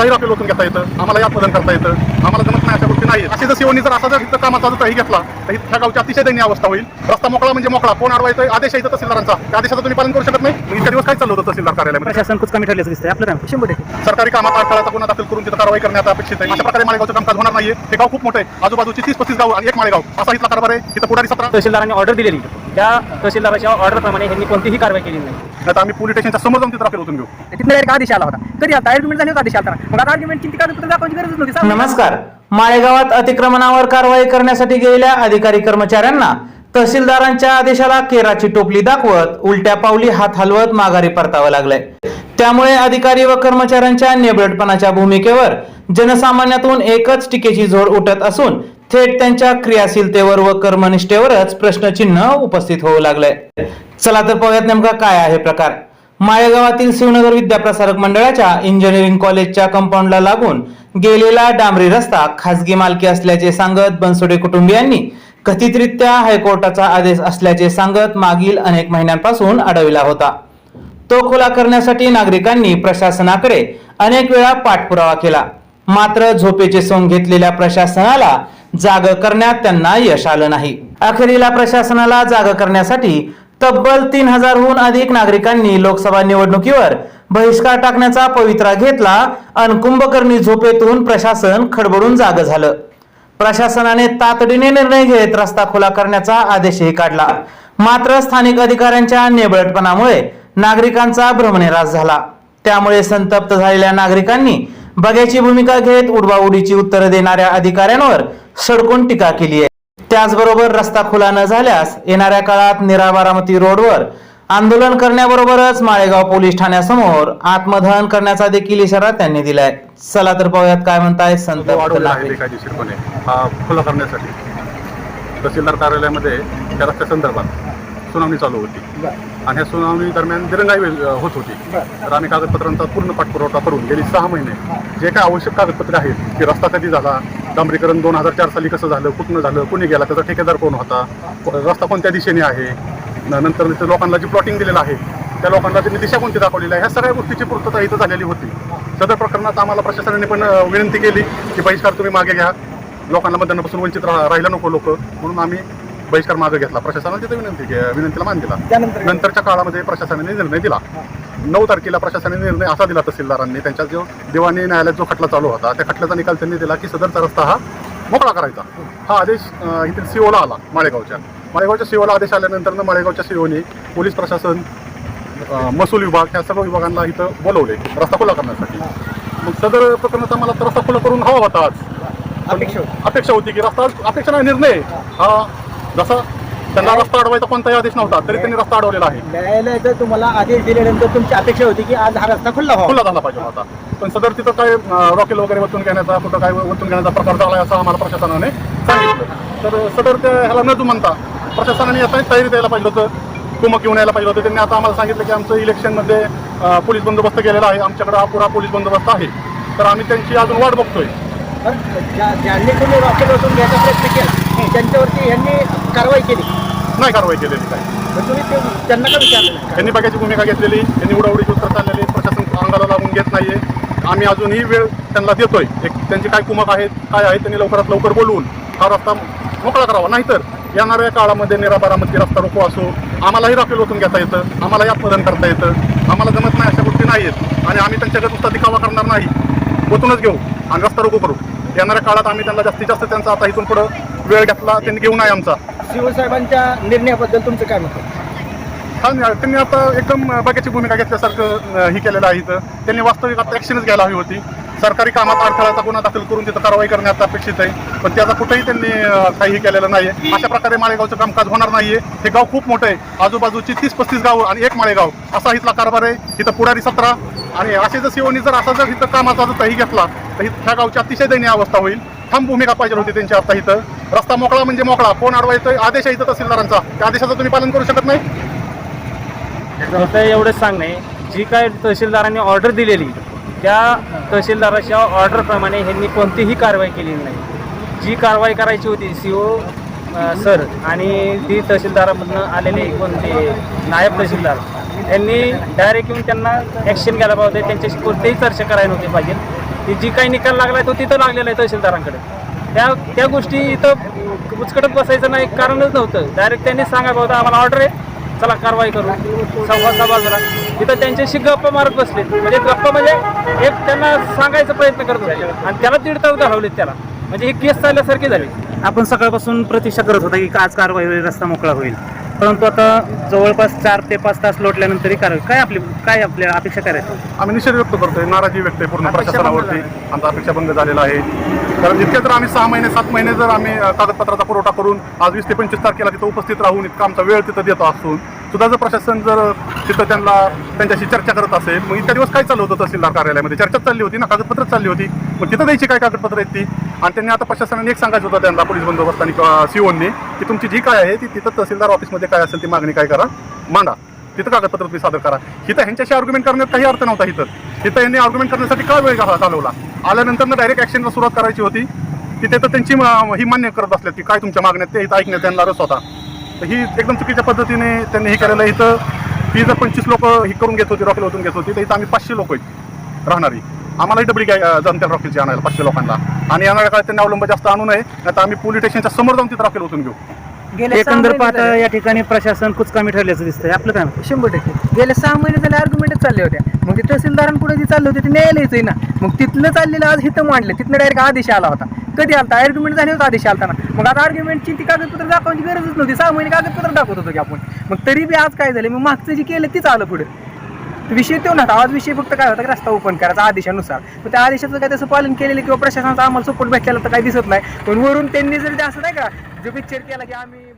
आम्हालाही राफेल ओतून घेता येतं. या आत्मदन करता येतं. आम्हाला नाही नाही अशी जर सीओनी जर असा जर इथं कामाचा जर काही घेतला तर ह्या गावची अतिशय दयनीय अवस्था होईल. रस्ता मोकळा म्हणजे मोकळा. कोण अडवायचं आदेश आहे तहसीलदारांचा. त्या आदेशाचं तुम्ही पालन करू शकत नाही. मग इतक्या दिवस काय चाललं होतं तहसीलदार कार्यालयामध्ये? प्रशासन खूप कमी ठरल्याचं दिसतंय. आपलं काम शंभर टक्के सरकारी कामात अडथळाचा गुन्हा दाखल करून तिथं कारवाई करण्यात अपेक्षित आहे. अशा प्रकारे माळेगावचं कामकाज होणार नाहीये. हे गाव खूप मोठं आहे. आजूबाजूची तीस पस्तीस गाव आणि एक माळेगाव. असा इथला कारभार आहे. इथं पुढारी सतरा. तहसीलदारांनी ऑर्डर दिलेली. त्या तहसीलदाराच्या ऑर्डरप्रमाणे ह्यांनी कोणतीही कारवाई केली नाही. नाही तर आम्ही पोलीस स्टेशनच्या समोर जाऊन तिथं राफेल ओतून घेऊ तिथं डायरेक्ट आदेश आला होता. कधी आता आर्ग्युमेंट झाली होता आदेश आला मग आता आर्ग्युमेंट किती कागदपत्र दाखवायची गरज नव्हती. नमस्कार. माळेगावात अतिक्रमणावर कारवाई करण्यासाठी गेलेल्या अधिकारी कर्मचाऱ्यांना तहसीलदारांच्या आदेशाला केराची टोपली दाखवत उलट्या पावली हात हलवत माघारी परतावं लागलंय. त्यामुळे अधिकारी व कर्मचाऱ्यांच्या नेबळटपणाच्या भूमिकेवर जनसामान्यातून एकच टीकेची झोड उठत असून थेट त्यांच्या क्रियाशीलतेवर व कर्मनिष्ठेवरच प्रश्नचिन्ह उपस्थित होऊ लागलंय. चला तर पाहूयात नेमका काय आहे प्रकार. माळेगावातील शिवनगर विद्याप्रसारक मंडळाच्या इंजिनिअरिंग कॉलेजच्या कंपाऊंडला लागून गेलेला डांबरी रस्ता खासगी मालकी असल्याचे सांगत बनसोडे कुटुंबियांनी कथितरित्या हायकोर्टाचा आदेश असल्याचे सांगत मागील अनेक महिन्यांपासून अडविला होता. तो खुला करण्यासाठी नागरिकांनी प्रशासनाकडे अनेक वेळा पाठपुरावा केला. मात्र झोपेचे सोंग घेतलेल्या प्रशासनाला जाग करण्यात त्यांना यश आलं नाही. अखेरीला प्रशासनाला जाग करण्यासाठी तब्बल तीन हजारहून अधिक नागरिकांनी लोकसभा निवडणुकीवर बहिष्कार टाकण्याचा पवित्रा घेतला अन कुंभकर्णी झोपेतून प्रशासन खडबडून जाग झालं. प्रशासनाने तातडीने निर्णय घेत रस्ता खुला करण्याचा आदेशही काढला. मात्र स्थानिक अधिकाऱ्यांच्या नेबळटपणामुळे नागरिकांचा भ्रमनिरास झाला. त्यामुळे संतप्त झालेल्या नागरिकांनी बघ्याची भूमिका घेत उडवाउडीची उत्तरं देणाऱ्या अधिकाऱ्यांवर सडकून टीका केली आहे. त्याचबरोबर रस्ता खुला न झाल्यास येणाऱ्या काळात निरा बारामती रोडवर आंदोलन करण्याबरोबरच माळेगाव पोलीस ठाण्यासमोर आत्मदहन करण्याचा देखील इशारा त्यांनी दिलाय. चला तर पाहूयात काय म्हणताय संत बेकायदेशीरपणे. हा खुला करण्यासाठी. तहसीलदार कार्यालयामध्ये त्या रस्त्या संदर्भात सुनावणी चालू होती. आणि ह्या सुनावणी दरम्यान दिरंगाई होत होती. तर आम्ही कागदपत्रांचा पूर्ण पाठपुरवठा करून गेली सहा महिने. जे काय आवश्यक कागदपत्रे आहेत की रस्ता कधी झाला डांबरीकरण दोन हजार चार साली कसं झालं कुठनं झालं कुणी गेला त्याचा ठेकेदार कोण होता रस्ता कोणत्या दिशेने आहे नंतर तिथे लोकांना जी प्लॉटिंग दिलेलं आहे त्या लोकांना त्यांनी दिशा कोणती दाखवलेली आहे. ह्या सगळ्या गोष्टीची पूर्तता इथं झालेली होती. सदर प्रकरणात आम्हाला प्रशासनाने पण विनंती केली की बहिष्कार तुम्ही मागे घ्या. लोकांना मतदानापासून वंचित रा- राहायला नको लोक. म्हणून आम्ही बहिष्कार मागे घेतला. प्रशासनाने तिथे विनंती विनंतीला मान दिला. नंतरच्या काळामध्ये प्रशासनाने निर्णय दिला. नऊ तारखेला प्रशासनाने निर्णय असा दिला तहसीलदारांनी. त्यांच्या जो दिवाणी न्यायालयात जो खटला चालू होता त्या खटल्याचा निकाल त्यांनी दिला की सदरचा रस्ता हा मोकळा करायचा. हा आदेश इथे सीओला आला माळेगावच्या. माळेगावच्या सीओला आदेश आल्यानंतर माळेगावच्या सीओने पोलीस प्रशासन महसूल विभाग ह्या सर्व विभागांना इथं बोलवले रस्ता खुला करण्यासाठी. मग सदर प्रकरणात आम्हाला तर रस्ता खुला करून हवा होता आज. अपेक्षा होती. अपेक्षा होती की रस्ता अपेक्षा नाही निर्णय. हा जसा त्यांना रस्ता अडवायचा कोणताही आदेश नव्हता तरी त्यांनी रस्ता अडवलेला आहे. न्यायालयाचा तुम्हाला आदेश दिल्यानंतर तुमची अपेक्षा होती की आज हा रस्ता खुला खुला झाला पाहिजे होता. पण सदर तिथं काय रॉकेल वगैरे वतून घेण्याचा कुठं काय वतून घेण्याचा प्रकार झाला असं आम्हाला प्रशासनाने सांगितलं. तर सदर त्या ह्याला न जुमानता प्रशासनाने आता तयारी द्यायला पाहिजे होतं. कुमक घेऊन यायला पाहिजे होतं. त्यांनी आता आम्हाला सांगितलं की आमचं इलेक्शनमध्ये पोलीस बंदोबस्त केलेला आहे. आमच्याकडे हा पुरा पोलीस बंदोबस्त आहे. तर आम्ही त्यांची अजून वाट बघतोय. ज्यांनी घ्यायचा प्रयत्न केला त्यांच्यावरती यांनी कारवाई केली. नाही कारवाई केलेली ते- त्यांना का विचारलं नाही? त्यांनी बघायची भूमिका घेतलेली. त्यांनी उडाउडीची उत्तर चाललेली. प्रशासन अंगाला लागून घेत नाहीये. आम्ही अजूनही वेळ त्यांना देतोय. एक त्यांची काय कुमक आहेत काय आहे त्यांनी लवकरात लवकर बोलवून हा रस्ता मोकळा करावा. नाहीतर येणाऱ्या काळामध्ये निराबारामध्ये रस्ता रोको असो. आम्हालाही राफेल ओतून घेता येतं. आम्हालाही आत्मदन करता येतं. आम्हाला जमत नाही अशा गोष्टी नाही आहेत आणि आम्ही त्यांच्याकडे नुसता दिखावा करणार नाही. ओतूनच घेऊ आणि रस्ता रोको करू. येणाऱ्या काळात आम्ही त्यांना जास्तीत जास्त त्यांचा आता इथून पुढं वेळ घेतला त्यांनी घेऊ नये आमचा. शिवसाहेबांच्या निर्णयाबद्दल तुमचं काय मत हा नाही, त्यांनी आता एकदम बघ्याची भूमिका घेतल्यासारखं हे ही केलेलं आहे इथं. त्यांनी वास्तविक आता ॲक्शनच घ्यायला हवी होती. सरकारी कामात अडथळाचा गुन्हा दाखल करून तिथं कारवाई करण्यात अपेक्षित आहे. पण त्याचा कुठेही त्यांनी काही काहीही केलेलं नाही अशा प्रकारे माळेगावचं कामकाज होणार नाहीये. हे गाव खूप मोठं आहे. आजूबाजूची तीस पस्तीस गाव आणि एक माळेगाव. असा इथला कारभार आहे. इथं पुढारी सतरा. आणि असे जर सीओनी जर असा जर इथं कामाचा जर काही घेतला तर ह्या गावची अतिशय दयनीय अवस्था होईल. ठाम भूमिका पाहिजे होती त्यांची आता इथं. रस्ता मोकळा म्हणजे मोकळा. कोण अडवायचं? आदेश आहे इथं तहसीलदारांचा. त्या आदेशाचं तुम्ही पालन करू शकत नाही? फक्त एवढंच सांगणे जी काय तहसीलदारांनी ऑर्डर दिलेली त्या तहसीलदाराच्या ऑर्डरप्रमाणे ह्यांनी कोणतीही कारवाई केलेली नाही. जी कारवाई करायची होती सी ओ सर आणि ती तहसीलदारामधनं आलेले कोणते नायब तहसीलदार यांनी डायरेक्ट येऊन त्यांना ॲक्शन घ्यायला पाहिजे त्यांच्याशी कोणतीही चर्चा करायला नव्हती पाहिजे. ती जी काही निकाल लागला तो तिथं लागलेला आहे तहसीलदारांकडे. त्या त्या गोष्टी इथं उचकडत बसायचं नाही कारणच नव्हतं. डायरेक्ट त्यांनी सांगायला होतं आम्हाला ऑर्डर आहे. चला कारवाई करू. संवाद बाजूला. तिथं त्यांच्याशी गप्पा मारत बसले. म्हणजे गप्पा म्हणजे एक त्यांना सांगायचा प्रयत्न करत होते. आणि त्याला दीड तास घालवलेत त्याला. म्हणजे ही केस चालल्यासारखी झाली. आपण सकाळपासून प्रतीक्षा करत होता की आज कारवाई होईल रस्ता मोकळा होईल. परंतु आता जवळपास चार ते पाच तास लोटल्यानंतरही कारवाई काय आपली काय आपल्या अपेक्षा करायचं आम्ही निषेध व्यक्त करतोय. नाराजी व्यक्त आहे पूर्ण अपेक्षा प्रशासनावरती. आमचा अपेक्षाभंग झालेला आहे. कारण इतके जर आम्ही सहा महिने सात महिने जर आम्ही कागदपत्राचा पुरवठा करून आज वीस ते पंचवीस तारखेला तिथं उपस्थित राहून इतका आमचा वेळ तिथं देतो असून सुद्धा जर प्रशासन जर तिथं त्यांना त्यांच्याशी चर्चा करत असेल मग इतक्या दिवस काय चालू होतं तहसीलदार कार्यालयामध्ये? चर्चाच चालली होती ना कागदपत्र चालली होती. मग तिथं द्यायची काय कागदपत्र आहेत ती? आणि त्यांनी आता प्रशासनाने एक सांगायचं होतं त्यांना पोलीस बंदोबस्त आणि सीओनी की तुमची जी काय आहे ती तिथं तहसीलदार ऑफिसमध्ये काय असेल ती मागणी काय करा मांडा. तिथं कागदपत्र तुम्ही सादर करा. इथं ह्यांच्याशी आर्ग्युमेंट करण्यात काही अर्थ नव्हता इथं. तिथं यांनी आर्ग्युमेंट करण्यासाठी काय वेळ घालवला? आल्यानंतर डायरेक्ट ॲक्शनला सुरुवात करायची होती. तिथे तर त्यांची ही मान्य करत असल्यात की काय तुमच्या मागण्यात ते इथं ऐकण्यात त्यांना रस होता तर ही एकदम चुकीच्या पद्धतीने त्यांनी हे केलेलं इथं ही जर पंचवीस लोक ही करून घेत होती रॉकेल होतून घेत होती तर इथं आम्ही पाचशे लोक आहेत राहणारी. आम्हालाही डबडी काय जमत्या रॉकेलची आणायला पाचशे लोकांना. आणि येणाऱ्या काळात त्यांनी अवलंब जास्त आणू नये नाही तर आम्ही पोलीस स्टेशनच्या समोर जाऊन तिथं रॉकेल होतून घेऊ. गेल्या सहा एकंदर महिने पाहता झाले. या ठिकाणी प्रशासन कुचकामी ठरल्याचं दिसतंय. आपलं काय मत? शंभर टक्के. गेल्या सहा महिने झाले आर्ग्युमेंटच चालले होत्या. मग ते तहसीलदारांपुढे जे चालले होते ते न्यायालयाच आहे ना. मग तिथलं चाललेलं आज इथं मांडलं. तिथनं डायरेक्ट आदेश आला होता. कधी आलता? आर्ग्युमेंट झाले होता आदेश आलता ना मग आता आर्ग्युमेंटची ती कागदपत्र दाखवायची गरजच नव्हती. सहा महिने कागदपत्र दाखवत होतो की आपण. मग तरी बी आज काय झालं? मग मागचं जे केलं तीच आलं पुढे. विषय तो नव्हता. आज विषय फक्त काय होता की रस्ता ओपन करायचा आदेशानुसार. मग त्या आदेशाचं काय तसं पालन केलेलं किंवा प्रशासनाचा आम्हाला सपोर्ट भेटलेला तर काही दिसत नाही. पण वरून त्यांनी जर ते असं नाही का जो पिक्चर केला की आम्ही